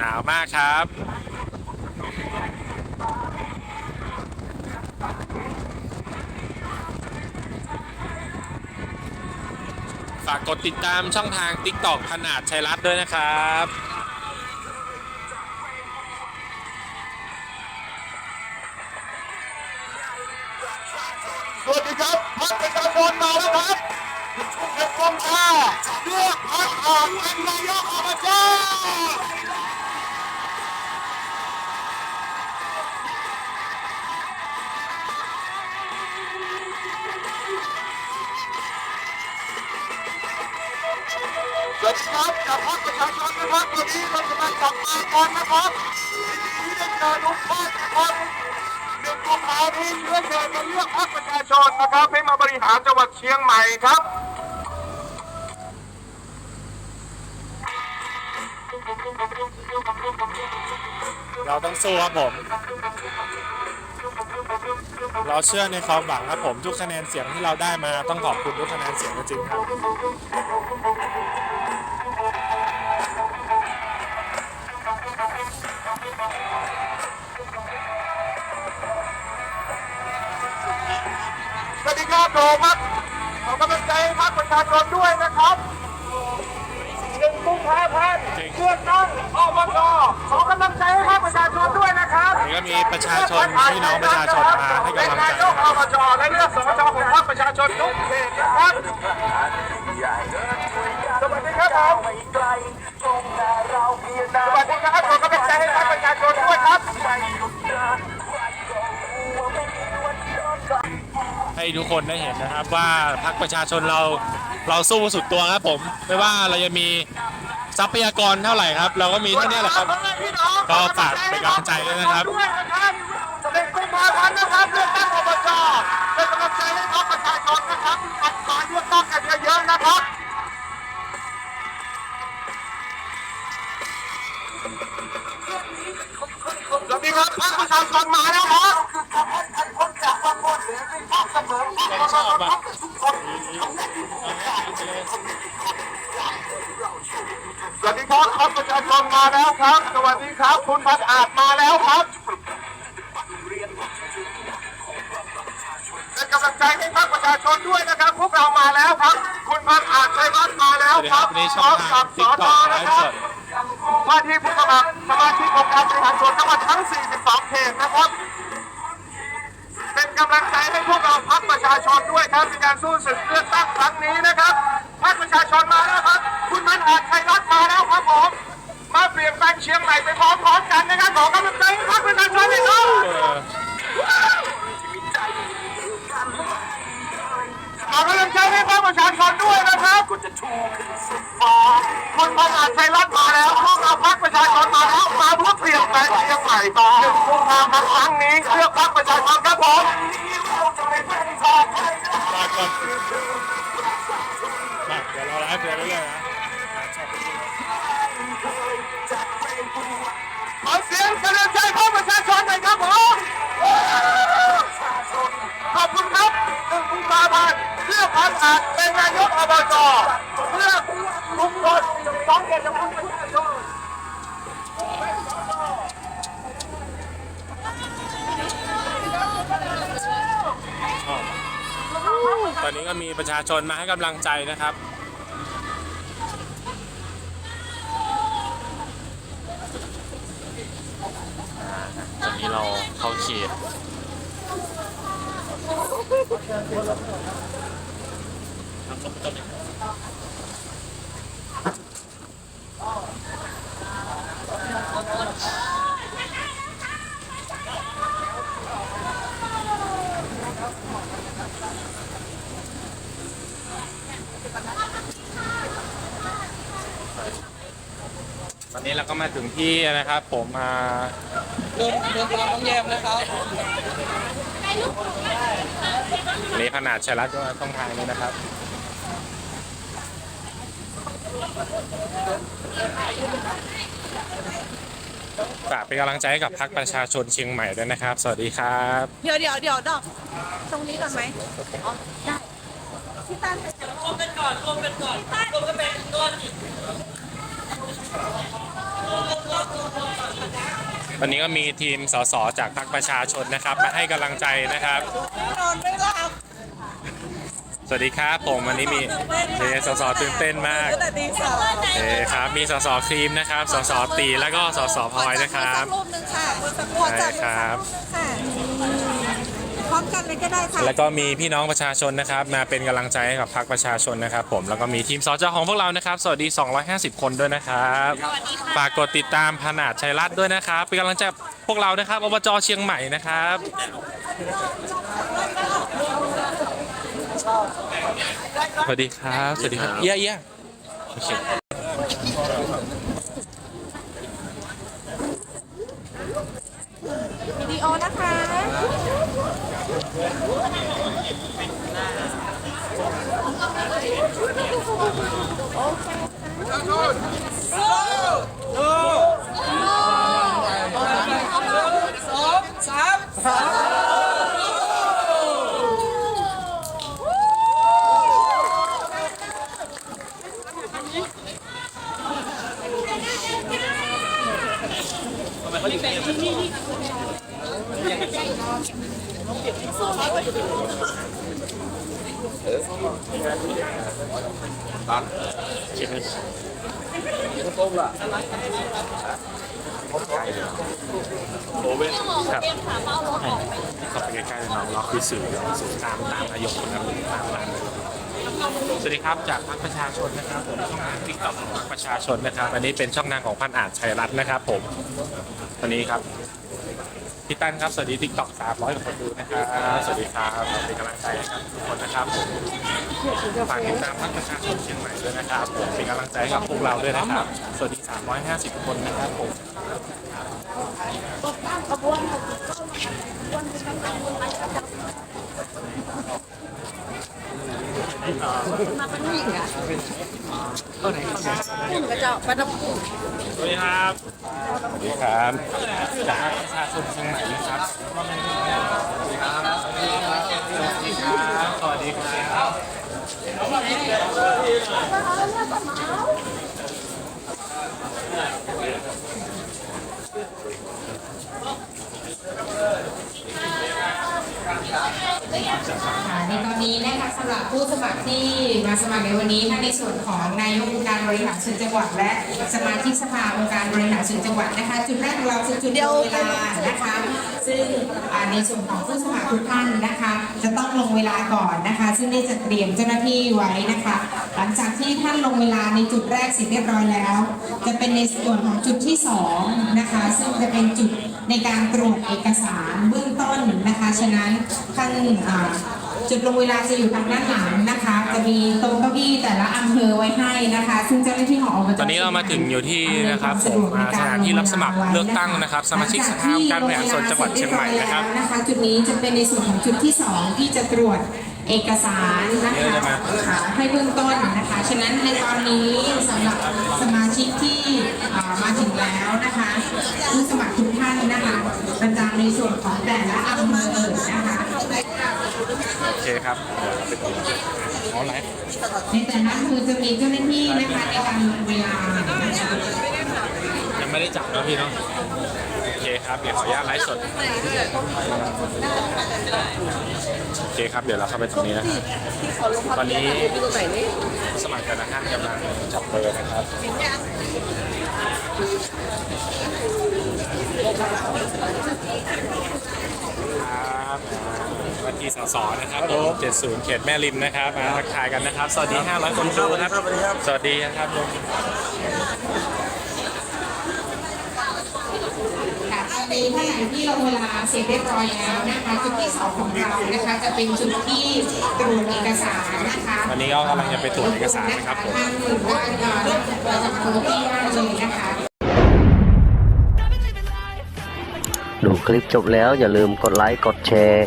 หนาวมากครับ ฝากกดติดตามช่องทาง TikTok ขนาดชัยรัตน์ด้วยนะครับสวัสดีครับพักประชาชนมาแล้วครับเป็นกองท่าเลือกพักออกเป็นนายกอบจ สวัสดีครับจากพักประชาชนนะครับวันนี้เราจะมาจับตากันนะครับที่ได้เจอลุงป้าทุกคนหนึ่งกุมภาพันธ์เชื้อเชิญมาเลือกพักประชาชนนะครับ ให้มาบริหารจังหวัดเชียงใหม่ครับเราต้องสู้ครับผม เราเชื่อในความหวังครับผม ทุกคะแนนเสียงที่เราได้มาต้องขอบคุณทุกคะแนนเสียงจริงครับ ชาชนด้วยนะครับหนึ่งกุมภาพันธ์จริงเลือกตั้งอบจขอกำลังใจให้พรรคประชาชนด้วยนะครับนี่ก็มีประชาชนพี่น้องประชาชนมาให้กำลังใจเป็นนายกอบจและเลือกสจของพรรคประชาชนทุกเขตนะครับ ให้ทุกคนได้เห็นนะครับ ว่าพรรคประชาชนเราเราสู้สุดตัวครับผม ไม่ว่าเราจะมีทรัพยากรเท่าไหร่ครับ เราก็มีเท่านี้แหละครับ ก็ฝากเป็นกำลังใจด้วยนะครับ สวัสดีครับพรรคประชาชนมาแล้วครับ สวัสดีครับ คุณพัดอาจมาแล้วครับเป็นกำลังใจให้พรรคประชาชนด้วยนะครับ พวกเรามาแล้วครับ คุณพัดอาจชัยวัฒน์มาแล้วสวัสดีคครัรับบในพช่ร้อองมทากังบสทิกอตทอกอไลนะฟ์ครัสบดว่าที่ผู้สมัครสมาชิกองค์การบริหารส่วนจังหวัดทั้ง 42 เขตนะครับ เป็นกำลังใจให้พวกเราพักประชาชนด้วยครับในการสู้ศึกเลือกตั้งครั้งนี้นะครับพักประชาชนมาแล้วครับ คุณมันอาจไทยรัฐมาแล้วครับผม มาเปลี่ยนแปลงเชียงใหม่ไปพร้อมๆกันนะครับขอกำลังใจให้พักประชาชนเลยครับขอกำลังใจให้พักประชาชนด้วยนะครับคุณมันอาจไทยรัฐมาแล้วพวกเราพักประชาชนมาแล้วมาเพื่อเปลี่ยนแปลงเชียงใหม่ต่อหนึ่งกุมภาพันธ์ครั้งนี้เลือก บจเลือกลุงพลสองเขตจังหวัดประชาชนตอนนี้ก็มีประชาชนมาให้กำลังใจนะครับตอนนี้เราเข้าเขต ตอนนี้เราก็มาถึงที่นะครับ ผมมาเดินเดินตามน้องแยมนะครับอันนี้ขนาดชัยรัฐก็ต้องทางนี้นะครับ ฝากเป็นกำลังใจให้กับพรรคประชาชนเชียงใหม่ด้วยนะครับ สวัสดีครับ เดี๋ยวเดี๋ยวเดี๋ยวดอก ตรงนี้ก่อนไหมอ๋อได้พี่ตั้นไปรวมกันก่อนรวมกันก่อนรวมกันเป็นต้นวันนี้ก็มีทีมสสจากพรรคประชาชนนะครับ มาให้กำลังใจนะครับนอนไม่หลับ สวัสดีครับผมวันนี้มีเอสสตื่นเต้นมากตั้งแต่ตีสองเอครับมีสสครีมนะครับสสตีแล้วก็สสพลอยนะครับขอจัรูปหนึ่งค่ะขอจับได้ครับค่ะพร้อมกันเลยก็ได้ค่ะแล้วก็มีพี่น้องประชาชนนะครับ มาเป็นกำลังใจให้กับพรรคประชาชนนะครับ ผมแล้วก็มีทีมสจของพวกเรานะครับ สวัสดี 250 คนด้วยนะครับฝากกดติดตามพนาดชัยรัตน์ด้วยนะครับเป็นกำลังใจพวกเรานะครับอบจเชียงใหม่นะครับ สวัสดีครับ สวัสดีครับ เยี่ยเยี่ยโอเค โอเว่นครับเข้าไปใกล้ๆน้องเราคือสื่อสื่อตามตามนายกนะครับตามตามเลยสวัสดีครับจากพรรคประชาชนนะครับผมช่องทางติ๊กต็อกของพรรคประชาชนนะครับ อันนี้เป็นช่องทางของพันอาจชัยรัตน์นะครับผมวันนี้ครับ พี่ตั้นครับ สวัสดีติ๊กตอก300กว่าคนดูนะครับสวัสดีครับเป็นกำลังใจให้ครับทุกคนนะครับผมฝากติดตามพรรคประชาชนเชียงใหม่ด้วยนะครับผมเป็นกำลังใจให้กับพวกเราด้วยนะครับ สวัสดี 350 คนนะครับผม คุณกระเจ้าประดับสวัสดีครับสวัสดีครับจากประชาชนเชียงใหม่นะครับสวัสดีครับสวัสดีครับสวัสดีครับค่ะในตอน นี้นะคะสำหรับผู้สมัครที่มาสมัครในวันนี้ทั้งในส่วนของนายกองค์การบริหารส่วนจังหวัด และสมาชิกสภาองค์การบริหารส่วนจังหวัดนะคะ จุดแรกของเราคือจุดลงเวลานะคะ ซึ่งในส่วนของผู้สมัครทุกท่านนะคะ จะต้องลงเวลาก่อนนะคะ ซึ่งได้จัดเตรียมเจ้าหน้าที่ไว้นะคะ หลังจากที่ท่านลงเวลาในจุดแรกเสร็จเรียบร้อยแล้ว จะเป็นในส่วนของจุดที่สองนะคะซึ่งจะเป็นจุดในการตรวจเอกสารเบื้องต้นนะคะ ฉะนั้นท่าน จุดลงเวลาจะอยู่ทางด้านหลังนะคะ จะมีโต๊ะเก้าอี้แต่ละอำเภอไว้ให้นะคะ ซึ่งเจ้าหน้าที่ของอบจตอนนี้เรามาถึงอยู่ที่นะครับผมอ่าสถานที่รับสมัครเลือกตั้งนะครับ สมาชิกสภาองค์การบริหารส่วนจังหวัดเชียงใหม่นะครับนะคะ จุดนี้จะเป็นในส่วนของจุดที่สองที่จะตรวจเอกสารนะคะค่ะให้เบื้องต้นนะคะ ฉะนั้นในตอนนี้สำหรับสมาชิกที่อ่ามาถึงแล้วนะคะผู้สมัครทุกท่านนะคะประจำในส่วนของแต่ละอำเภอนะคะ โอเคครับเดี๋ยวเราไปดูอ๋อไลฟ์ในแต่ละอำเภอจะมีเจ้าหน้าที่นะคะในการลงเวลานะคะยังไม่ได้จับเนาะพี่เนาะโอเคครับเดี๋ยวขออนุญาตไลฟ์สดโอเคครับเดี๋ยวเราเข้าไปตรงนี้นะครับตอนนี้สมัครแต่ละท่านกำลังจับเบอร์นะครับครับวันที่ สสนะครับผม70 เขตแม่ริมนะครับ มาทักทายกันนะครับ สวัสดี 500 คนดูครับ สวัสดีครับลุงค่ะตอนนี้ท่านไหนที่ลงเวลาเสร็จเรียบร้อยแล้วนะคะจุดที่สองของเรานะคะ จะเป็นจุดที่ตรวจเอกสารนะคะวันนี้ก็กำลังจะไปตรวจเอกสารนะครับผมท่านหรือว่าเราจะโทรที่ได้เลยนะคะ ดูคลิปจบแล้วอย่าลืมกดไลค์กดแชร์